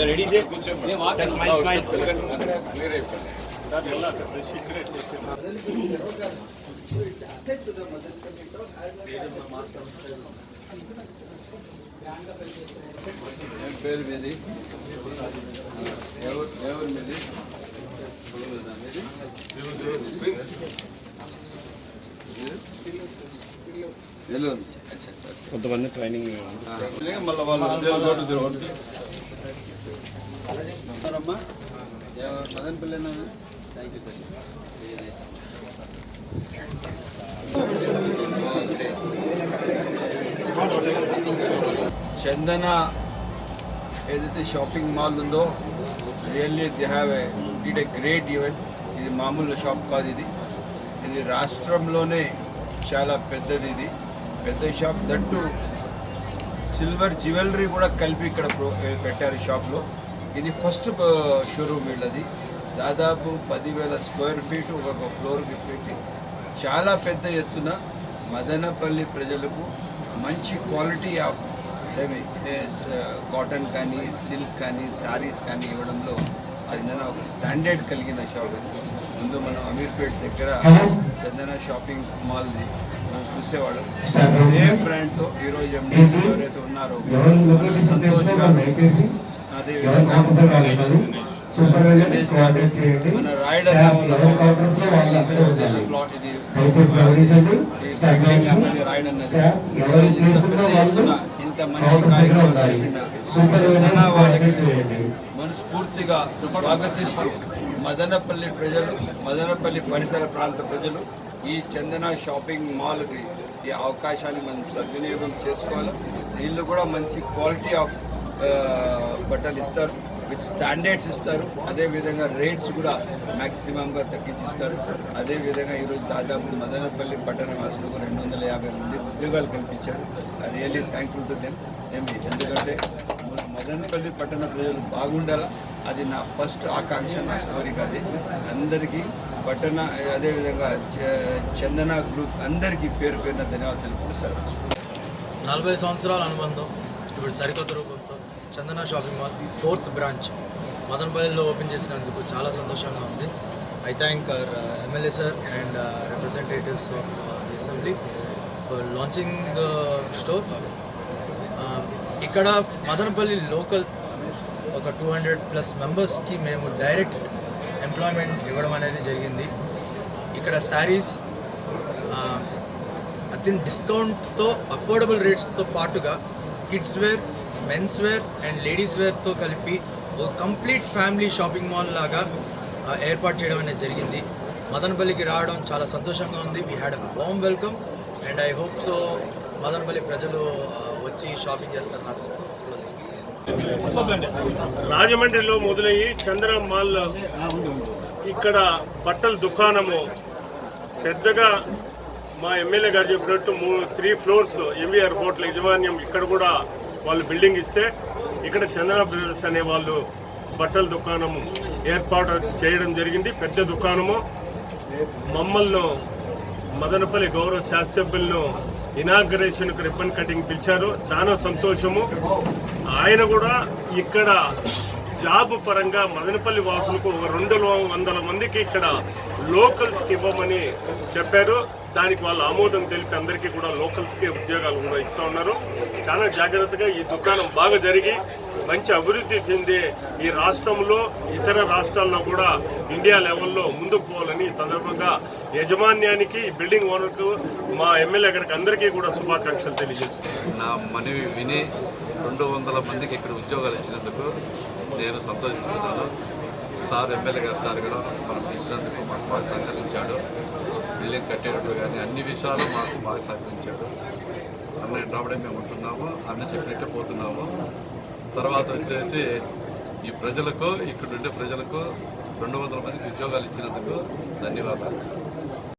Ready చేయి smile smile ఏం పేరు మీది ఎవరు ఎవరు మీది కులమేనా మీది తెలియదు అచ్చా అచ్చా అచ్చా. కొంతమంది ట్రైనింగ్ ఆ, లేక మళ్ళీ వాళ్ళు ఉద్యోగం మదన్ పిల్లనా థ్యాంక్ యూ చందన ఏదైతే షాపింగ్ మాల్ ఉందో really they have a a great event ఇది మామూలు షాప్ కాదు ఇది. ఇది రాష్ట్రంలోనే చాలా పెద్దది ఇది. పెద్ద షాప్ దట్టు సిల్వర్ జ్యువెలరీ కూడా కలిపి ఇక్కడ ప్రో- పెట్టారు షాప్లో ఇది ఫస్ట్ షోరూమ్ వీళ్ళది. దాదాపు పదివేల స్క్వేర్ ఫీట్ ఒక ఫ్లోర్కి పెట్టి చాలా పెద్ద ఎత్తున మదనపల్లి ప్రజలకు మంచి క్వాలిటీ ఆఫ్ కాటన్ కానీ సిల్క్ కానీ శారీస్ కానీ ఇవ్వడంలో చందన ఒక స్టాండర్డ్ కలిగిన షాప్ ఇది. ముందు మనం అమీర్పేట్ దగ్గర చందన షాపింగ్ మాల్ది మనం చూసేవాళ్ళం. సేమ్ బ్రాండ్తో ఈరోజు ఎండీస్ ఎవరైతే ఉన్నారో సంతోష్ గారు అన్నది ఈరోజు ఇంత పెద్ద ఎత్తున ఇంత మంచి కార్యక్రమం చేసిన చందన వాళ్ళకి మనస్ఫూర్తిగా స్వాగతిస్తూ మదనపల్లి ప్రజలు మదనపల్లి పరిసర ప్రాంత ప్రజలు ఈ చందన షాపింగ్ మాల్కి ఈ అవకాశాన్ని మనం సద్వినియోగం చేసుకోవాలి. వీళ్ళు కూడా మంచి క్వాలిటీ ఆఫ్ బట్టలు ఇస్తారు విత్ స్టాండర్డ్స్ ఇస్తారు. అదేవిధంగా రేట్స్ కూడా మ్యాక్సిమంగా తగ్గించిస్తారు. అదేవిధంగా ఈరోజు దాదాపు మదనపల్లి పట్టణ వాసులకు రెండు వందల యాభై మంది ఉద్యోగాలు కల్పించారు. రియల్లీ థ్యాంక్ఫుల్ టు దెమ్ ఏమి ఎందుకంటే మదనపల్లి పట్టణ ప్రజలు బాగుండాలా? అది నా ఫస్ట్ ఆకాంక్ష నా కోరిక అది. అందరికీ పట్టణ అదేవిధంగా చ- చందన గ్రూప్ అందరికీ పేరు పేరున ధన్యవాదాలు తెలుపుతారు నలభై సంవత్సరాల అనుబంధం ఇప్పుడు సరికొత్త రూపంతో. Chandana shopping mall fourth branch మదనపల్లిలో ఓపెన్ చేసినందుకు చాలా సంతోషంగా ఉంది. I thank our MLA sir and representatives of the assembly for launching the store ఇక్కడ మదనపల్లి లోకల్ ఒక టూ హండ్రెడ్ ప్లస్ మెంబర్స్కి మేము డైరెక్ట్ ఎంప్లాయ్మెంట్ ఇవ్వడం అనేది జరిగింది. ఇక్కడ శారీస్ అతి డిస్కౌంట్తో అఫోర్డబుల్ రేట్స్తో పాటుగా kids wear men's wear and ladies వేర్తో కలిపి ఒక కంప్లీట్ ఫ్యామిలీ షాపింగ్ మాల్ లాగా ఏర్పాటు చేయడం అనేది జరిగింది. మదనపల్లికి రావడం చాలా సంతోషంగా ఉంది. We had a warm welcome and I hope so Madanapalle ప్రజలు వచ్చి షాపింగ్ చేస్తారని ఆశిస్తూ రాజమండ్రిలో మొదలయ్యి చంద్ర మాల్ ఇక్కడ బట్టల దుకాణము పెద్దగా మా ఎమ్మెల్యే గారు చెప్పినట్టు మూడు త్రీ ఫ్లోర్స్ ఎంవీఆర్ హోటల్ యజమాన్యం ఇక్కడ కూడా వాళ్ళు బిల్డింగ్ ఇస్తే ఇక్కడ చంద్ర బ్రదర్స్ అనే వాళ్ళు బట్టల దుకాణం ఏర్పాటు చేయడం జరిగింది. పెద్ద దుకాణము. మమ్మల్ని మదనపల్లి గౌరవ శాసనసభ్యులను ఇనాగ్రేషన్కు రిబ్బన్ కటింగ్ పిలిచారు. చాలా సంతోషము. ఆయన కూడా ఇక్కడ జాబ్ పరంగా మదనపల్లి వాసులకు ఒక రెండు వందల మందికి ఇక్కడ లోకల్స్కి ఇవ్వమని చెప్పారు. దానికి వాళ్ళు ఆమోదం తెలిపి అందరికీ కూడా లోకల్స్కి ఉద్యోగాలు కూడా ఇస్తూ ఉన్నారు. చాలా జాగ్రత్తగా ఈ దుకాణం బాగా జరిగి మంచి అభివృద్ధి చెంది ఈ రాష్ట్రంలో ఇతర రాష్ట్రాల్లో కూడా ఇండియా లెవెల్లో ముందుకు పోవాలని ఈ సందర్భంగా యజమాన్యానికి బిల్డింగ్ ఓనర్కు మా ఎమ్మెల్యే గారికి అందరికీ కూడా శుభాకాంక్షలు తెలియజేస్తున్నాను. నా మనవి విని రెండు వందల మందికి ఇక్కడ ఉద్యోగాలు ఇచ్చినందుకు నేను సంతోషిస్తున్నాను. సార్ ఎమ్మెల్యే గారు సార్ కూడా మనం పిలిచినందుకు మాకు బాగా సహకరించాడు. బిల్డింగ్ కట్టేటప్పుడు కానీ అన్ని విషయాలు మాకు బాగా సహకరించాడు. అన్న రావడం మేము ఉంటున్నాము అన్న చెప్పినట్టే పోతున్నాము. తర్వాత వచ్చేసి ఈ ప్రజలకు ఇక్కడ ఉండే ప్రజలకు రెండు వందల మందికి ఉద్యోగాలు ఇచ్చినందుకు ధన్యవాదాలు.